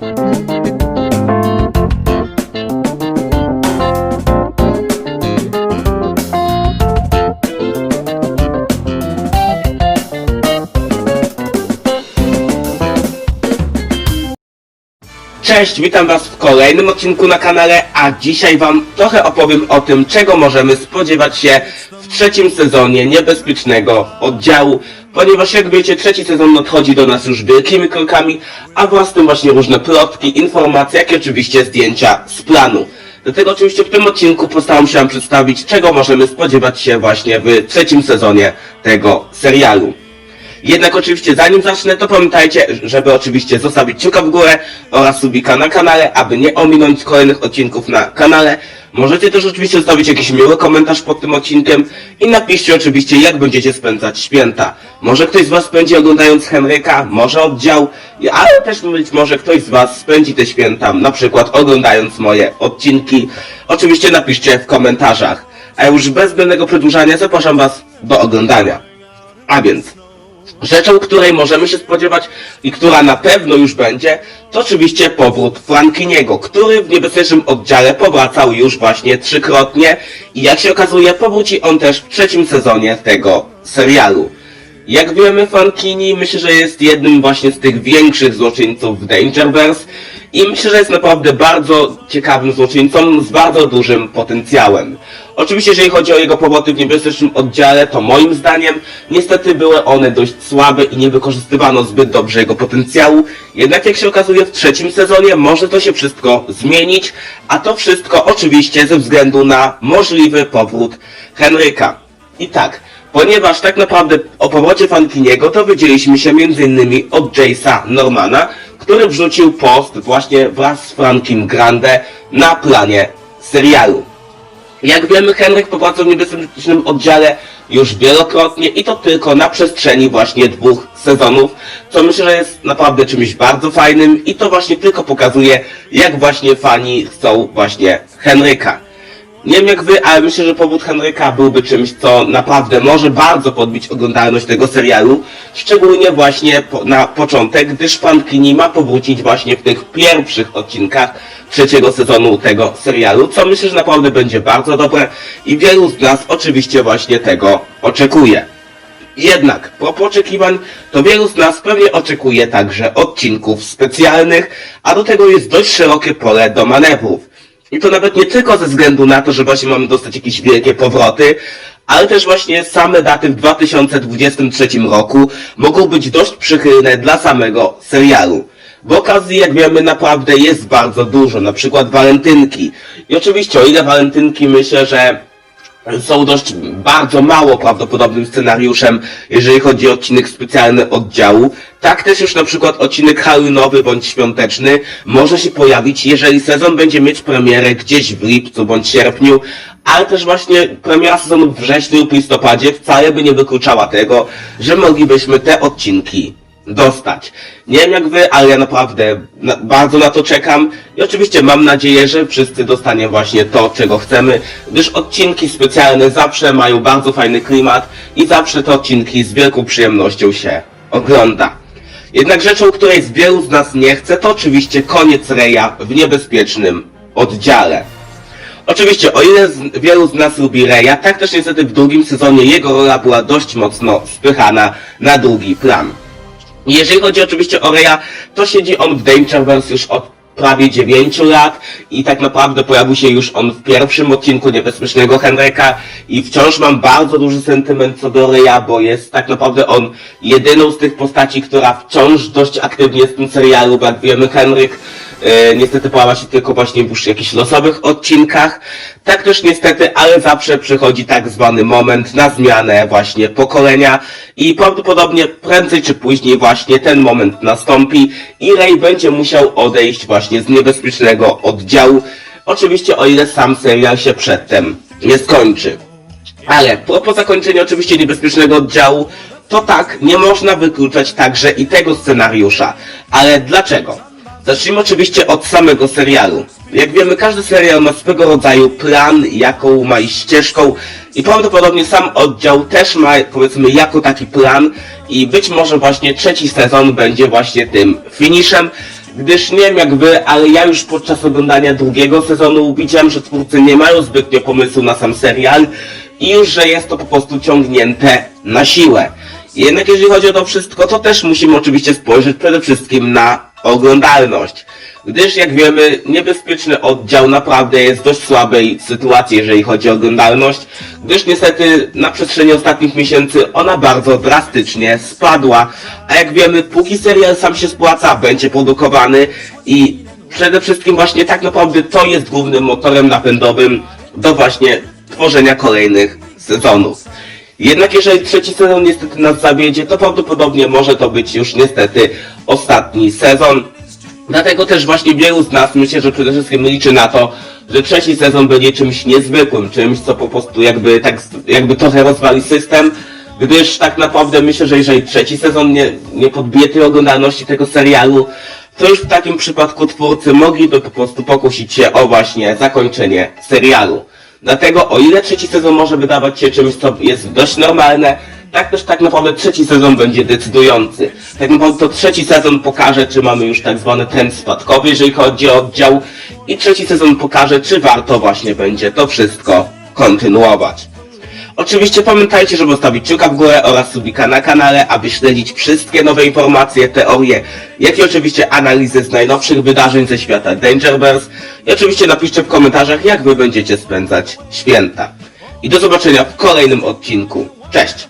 Thank you. Cześć, witam was w kolejnym odcinku na kanale, a dzisiaj wam trochę opowiem o tym, czego możemy spodziewać się w trzecim sezonie niebezpiecznego oddziału, ponieważ jak wiecie, trzeci sezon nadchodzi do nas już wielkimi krokami, a tym właśnie różne plotki, informacje, jak i oczywiście zdjęcia z planu. Dlatego oczywiście w tym odcinku postaram się wam przedstawić, czego możemy spodziewać się właśnie w trzecim sezonie tego serialu. Jednak oczywiście zanim zacznę, to pamiętajcie, żeby oczywiście zostawić kciuka w górę oraz subika na kanale, aby nie ominąć kolejnych odcinków na kanale. Możecie też oczywiście zostawić jakiś miły komentarz pod tym odcinkiem i napiszcie oczywiście jak będziecie spędzać święta. Może ktoś z was spędzi oglądając Henryka, może oddział, ale też być może ktoś z was spędzi te święta, na przykład oglądając moje odcinki. Oczywiście napiszcie w komentarzach. A już bez zbędnego przedłużania zapraszam was do oglądania. A więc... Rzeczą, której możemy się spodziewać i która na pewno już będzie, to oczywiście powrót Frankiniego, który w niebezpiecznym oddziale powracał już właśnie trzykrotnie i jak się okazuje powróci on też w trzecim sezonie tego serialu. Jak wiemy, Frankini myślę, że jest jednym właśnie z tych większych złoczyńców w Dangerverse i myślę, że jest naprawdę bardzo ciekawym złoczyńcą z bardzo dużym potencjałem. Oczywiście, jeżeli chodzi o jego powroty w niebezpiecznym oddziale, to moim zdaniem niestety były one dość słabe i nie wykorzystywano zbyt dobrze jego potencjału. Jednak jak się okazuje w trzecim sezonie może to się wszystko zmienić, a to wszystko oczywiście ze względu na możliwy powrót Henryka. I tak, ponieważ tak naprawdę o powrocie Fankiniego dowiedzieliśmy się m.in. od Jace'a Normana, który wrzucił post właśnie wraz z Frankiem Grande na planie serialu. Jak wiemy, Henryk powracał w niebezpiecznym oddziale już wielokrotnie i to tylko na przestrzeni właśnie dwóch sezonów, co myślę, że jest naprawdę czymś bardzo fajnym i to właśnie tylko pokazuje, jak właśnie fani chcą właśnie Henryka. Nie wiem jak wy, ale myślę, że powód Henryka byłby czymś, co naprawdę może bardzo podbić oglądalność tego serialu, szczególnie właśnie po, na początek, gdyż pan Kini ma powrócić właśnie w tych pierwszych odcinkach trzeciego sezonu tego serialu, co myślę, że naprawdę będzie bardzo dobre i wielu z nas oczywiście właśnie tego oczekuje. Jednak, propos oczekiwań, to wielu z nas pewnie oczekuje także odcinków specjalnych, a do tego jest dość szerokie pole do manewrów. I to nawet nie tylko ze względu na to, że właśnie mamy dostać jakieś wielkie powroty, ale też właśnie same daty w 2023 roku mogą być dość przychylne dla samego serialu. Bo okazji, jak wiemy, naprawdę jest bardzo dużo, na przykład walentynki. I oczywiście, o ile walentynki myślę, że są dość bardzo mało prawdopodobnym scenariuszem, jeżeli chodzi o odcinek specjalny oddziału. Tak też już na przykład odcinek Halloweenowy bądź świąteczny może się pojawić, jeżeli sezon będzie mieć premierę gdzieś w lipcu bądź sierpniu, ale też właśnie premiera sezonu w wrześniu lub listopadzie wcale by nie wykluczała tego, że moglibyśmy te odcinki dostać. Nie wiem jak wy, ale ja naprawdę na, bardzo na to czekam i oczywiście mam nadzieję, że wszyscy dostanie właśnie to, czego chcemy, gdyż odcinki specjalne zawsze mają bardzo fajny klimat i zawsze te odcinki z wielką przyjemnością się ogląda. Jednak rzeczą, której z wielu z nas nie chce, to oczywiście koniec Reja w niebezpiecznym oddziale. Oczywiście, o ile z, wielu z nas lubi Reja, tak też niestety w drugim sezonie jego rola była dość mocno spychana na drugi plan. Jeżeli chodzi oczywiście o Reya, to siedzi on w Dangerverse już od prawie 9 lat i tak naprawdę pojawił się już on w pierwszym odcinku Niebezpiecznego Henryka. I wciąż mam bardzo duży sentyment co do Reya, bo jest tak naprawdę on jedyną z tych postaci, która wciąż dość aktywnie jest w tym serialu, jak wiemy Henryk e, niestety pojawia się tylko właśnie w jakichś losowych odcinkach. Tak też niestety, ale zawsze przychodzi tak zwany moment na zmianę właśnie pokolenia i prawdopodobnie prędzej czy później właśnie ten moment nastąpi i Rey będzie musiał odejść właśnie z niebezpiecznego oddziału. Oczywiście o ile sam serial się przedtem nie skończy. Ale po, po zakończeniu oczywiście niebezpiecznego oddziału, to tak, nie można wykluczać także i tego scenariusza. Ale dlaczego? Zacznijmy oczywiście od samego serialu. Jak wiemy, każdy serial ma swego rodzaju plan, jaką ma iść ścieżką i prawdopodobnie sam oddział też ma, powiedzmy, jako taki plan i być może właśnie trzeci sezon będzie właśnie tym finiszem, Gdyż nie wiem jak wy, ale ja już podczas oglądania drugiego sezonu widziałem, że twórcy nie mają zbytnio pomysłu na sam serial i już, że jest to po prostu ciągnięte na siłę. Jednak jeżeli chodzi o to wszystko, to też musimy oczywiście spojrzeć przede wszystkim na oglądalność. Gdyż jak wiemy, niebezpieczny oddział naprawdę jest w dość słabej sytuacji, jeżeli chodzi o oglądalność, gdyż niestety na przestrzeni ostatnich miesięcy ona bardzo drastycznie spadła. A jak wiemy, póki serial sam się spłaca, będzie produkowany i przede wszystkim właśnie tak naprawdę to jest głównym motorem napędowym do właśnie tworzenia kolejnych sezonów. Jednak jeżeli trzeci sezon niestety nas zawiedzie, to prawdopodobnie może to być już niestety ostatni sezon. Dlatego też właśnie wielu z nas myślę, że przede wszystkim liczy na to, że trzeci sezon będzie czymś niezwykłym, czymś co po prostu jakby tak jakby trochę rozwali system, gdyż tak naprawdę myślę, że jeżeli trzeci sezon nie, nie podbije tej oglądalności tego serialu, to już w takim przypadku twórcy mogliby po prostu pokusić się o właśnie zakończenie serialu. Dlatego o ile trzeci sezon może wydawać się czymś, co jest dość normalne, tak też tak naprawdę trzeci sezon będzie decydujący. Tak naprawdę to trzeci sezon pokaże, czy mamy już tak zwany trend spadkowy, jeżeli chodzi o oddział i trzeci sezon pokaże, czy warto właśnie będzie to wszystko kontynuować. Oczywiście pamiętajcie, żeby zostawić kciuka w górę oraz subika na kanale, aby śledzić wszystkie nowe informacje, teorie, jak i oczywiście analizy z najnowszych wydarzeń ze świata Dangerverse. I oczywiście napiszcie w komentarzach, jak wy będziecie spędzać święta. I do zobaczenia w kolejnym odcinku. Cześć!